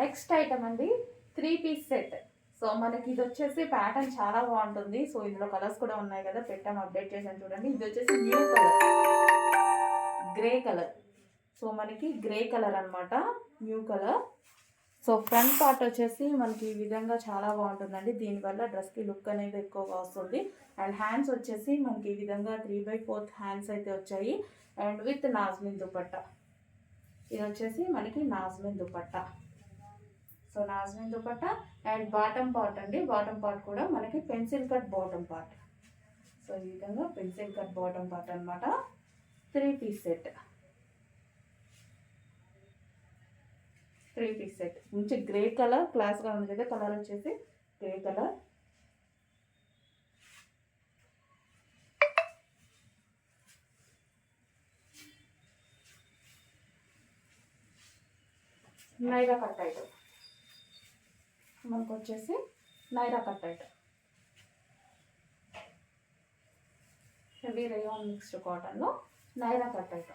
Next item అండి three piece set. So మనకి ఇది వచ్చేసి ప్యాటర్న్ చాలా బాగుంటుంది. సో ఇందులో కలర్స్ కూడా ఉన్నాయి కదా పెట్టాము అప్డేట్ చేసాను చూడండి. ఇది వచ్చేసి new colour grey colour so మనకి గ్రే కలర్ అన్నమాట new colour so front part వచ్చేసి మనకి ఈ విధంగా చాలా బాగుంటుందండి. దీనివల్ల డ్రెస్కి లుక్ అనేది ఎక్కువగా వస్తుంది. అండ్ హ్యాండ్స్ వచ్చేసి మనకి ఈ విధంగా త్రీ బై ఫోర్త్ హ్యాండ్స్ అయితే వచ్చాయి. And with nazmin dupatta. ఇది వచ్చేసి మనకి nazmin dupatta. So nazmin dupatta and bottom part అండి. బాటమ్ పార్ట్ కూడా మనకి pencil cut bottom part. So ఈ విధంగా పెన్సిల్ కట్ బాటమ్ పార్ట్ అనమాట three piece set. Three piece set. మంచి గ్రే కలర్ క్లాస్గా ఉంది కదా కలర్ వచ్చేసి గ్రే కలర్. నైరా కట్ అయితే మనకు వచ్చేసి Naira cut set. Heavy rayon mixed కాటన్లో నైరా కట్టెట్.